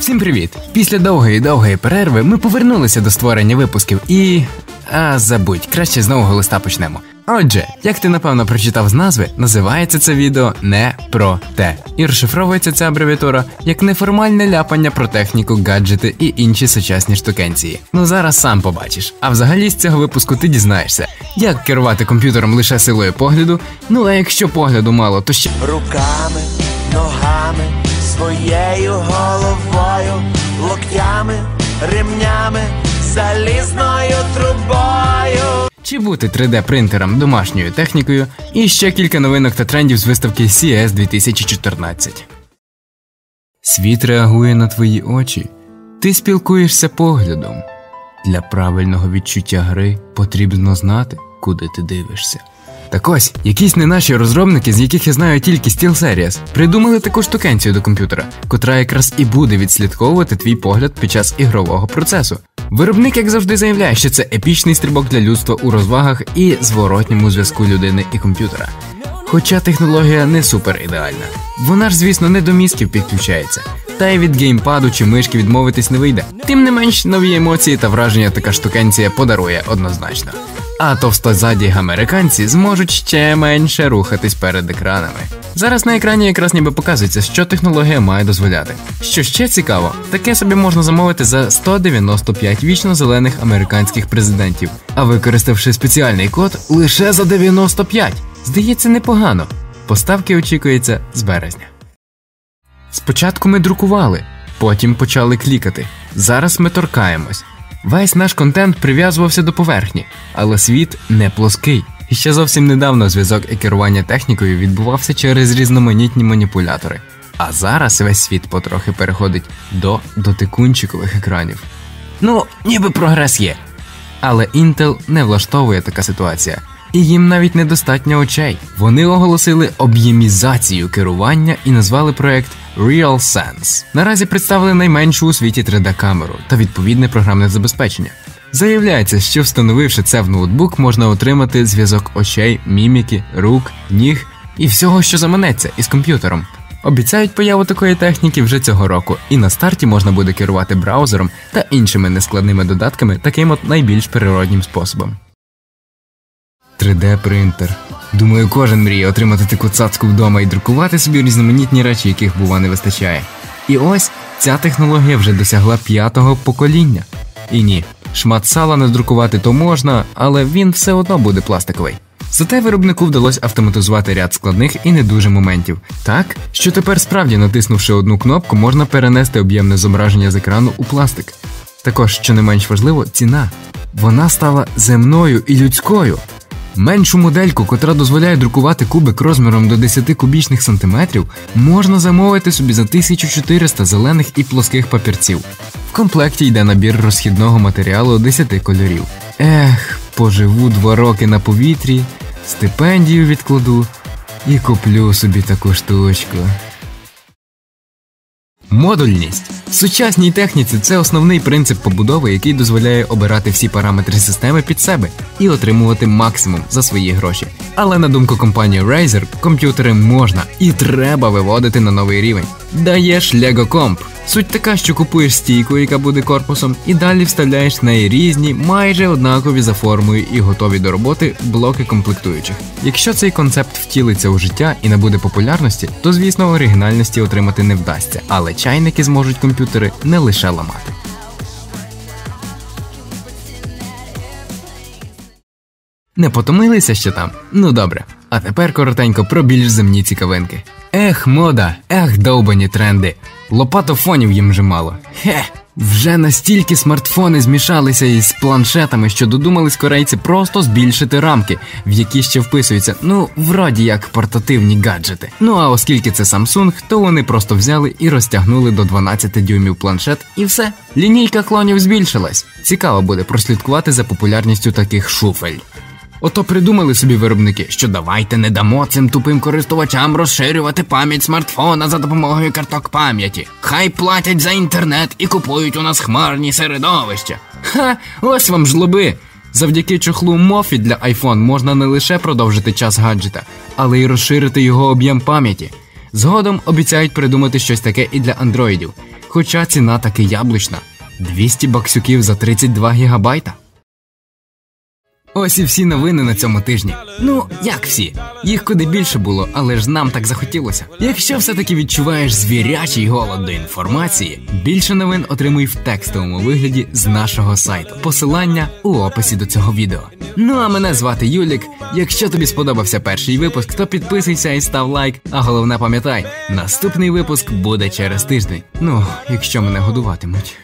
Всім привіт! Після довгої довгої перерви ми повернулися до створення випусків і. А забудь, краще з нового листа почнемо. Отже, як ти напевно прочитав з назви, називається це відео не про те. І розшифровується ця абревіатура як неформальне ляпання про техніку, гаджети і інші сучасні штукенції. Ну зараз сам побачиш. А взагалі з цього випуску ти дізнаєшся, як керувати комп'ютером лише силою погляду. Ну а якщо погляду мало, то ще руками, ногами, своєю головою, локтями, ремнями, залізною трубою. Чи бути 3D принтером домашньою технікою, і ще кілька новинок та трендів з виставки CS 2014. Світ реагує на твої очі. Ти спілкуєшся поглядом. Для правильного відчуття гри потрібно знати, куди ти дивишся. Так ось, якісь не наші розробники, з яких я знаю тільки SteelSeries, придумали таку штукенцію до комп'ютера, котра якраз і буде відслідковувати твій погляд під час ігрового процесу. Виробник, як завжди, заявляє, що це епічний стрибок для людства у розвагах і зворотньому зв'язку людини і комп'ютера. Хоча технологія не супер ідеальна. Вона ж, звісно, не до мізків підключається, та й від геймпаду чи мишки відмовитись не вийде. Тим не менш, нові емоції та враження така штукенція подарує однозначно. А товстозаді американці зможуть ще менше рухатись перед екранами. Зараз на екрані якраз ніби показується, що технологія має дозволяти. Що ще цікаво, таке собі можна замовити за 195 вічно зелених американських президентів, а використавши спеціальний код лише за 95. Здається, непогано. Поставки очікується з березня. Спочатку ми друкували, потім почали клікати. Зараз ми торкаємось. Весь наш контент прив'язувався до поверхні, але світ не плоский. І ще зовсім недавно зв'язок і керування технікою відбувався через різноманітні маніпулятори. А зараз весь світ потрохи переходить до дотикунчикових екранів. Ну, ніби прогрес є. Але Intel не влаштовує така ситуація, і їм навіть недостатньо очей. Вони оголосили об'ємізацію керування і назвали проект RealSense. Наразі представили найменшу у світі 3D-камеру та відповідне програмне забезпечення. Заявляється, що встановивши це в ноутбук, можна отримати зв'язок очей, міміки, рук, ніг і всього, що заманеться із комп'ютером. Обіцяють появу такої техніки вже цього року, і на старті можна буде керувати браузером та іншими нескладними додатками таким от найбільш природнім способом. 3D принтер. Думаю, кожен мріє отримати таку цацку вдома і друкувати собі різноманітні речі, яких бува не вистачає. І ось ця технологія вже досягла п'ятого покоління. І ні, шмат сала не друкувати то можна, але він все одно буде пластиковий. Зате виробнику вдалося автоматизувати ряд складних і не дуже моментів, так що тепер справді натиснувши одну кнопку, можна перенести об'ємне зображення з екрану у пластик. Також, що не менш важливо, ціна. Вона стала земною і людською. Меншу модельку, котра дозволяє друкувати кубик розміром до 10 кубічних сантиметрів, можна замовити собі за 1400 зелених і плоских папірців. В комплекті йде набір розхідного матеріалу 10 кольорів. Ех, поживу два роки на повітрі, стипендію відкладу і куплю собі таку штучку. Модульність в сучасній техніці це основний принцип побудови, який дозволяє обирати всі параметри системи під себе і отримувати максимум за свої гроші. Але на думку компанії Razer, комп'ютери можна і треба виводити на новий рівень. Даєш Lego Comp. Суть така, що купуєш стійку, яка буде корпусом, і далі вставляєш в неї різні, майже однакові за формою і готові до роботи блоки комплектуючих. Якщо цей концепт втілиться у життя і набуде популярності, то звісно оригінальності отримати не вдасться, але чайники зможуть комп'ютери не лише ламати. Не потомилися ще там? Ну добре. А тепер коротенько про більш земні цікавинки. Ех, мода, ех, довбані тренди. Лопатофонів їм вже мало. Хе! Вже настільки смартфони змішалися із планшетами, що додумались корейці просто збільшити рамки, в які ще вписуються, ну, вроді як портативні гаджети. Ну а оскільки це Samsung, то вони просто взяли і розтягнули до 12 дюймів планшет, і все. Лінійка клонів збільшилась. Цікаво буде прослідкувати за популярністю таких шуфель. Ото придумали собі виробники, що давайте не дамо цим тупим користувачам розширювати пам'ять смартфона за допомогою карток пам'яті. Хай платять за інтернет і купують у нас хмарні середовища. Ха, ось вам жлоби. Завдяки чохлу Мофі для iPhone можна не лише продовжити час гаджета, але й розширити його об'єм пам'яті. Згодом обіцяють придумати щось таке і для андроїдів, хоча ціна таки яблучна 200 баксюків за 32 гігабайта. Ось і всі новини на цьому тижні. Ну, як всі? Їх куди більше було, але ж нам так захотілося. Якщо все-таки відчуваєш звірячий голод до інформації, більше новин отримуй в текстовому вигляді з нашого сайту. Посилання у описі до цього відео. Ну а мене звати Юлік. Якщо тобі сподобався перший випуск, то підписуйся і став лайк. А головне пам'ятай, наступний випуск буде через тиждень. Ну, якщо мене годуватимуть.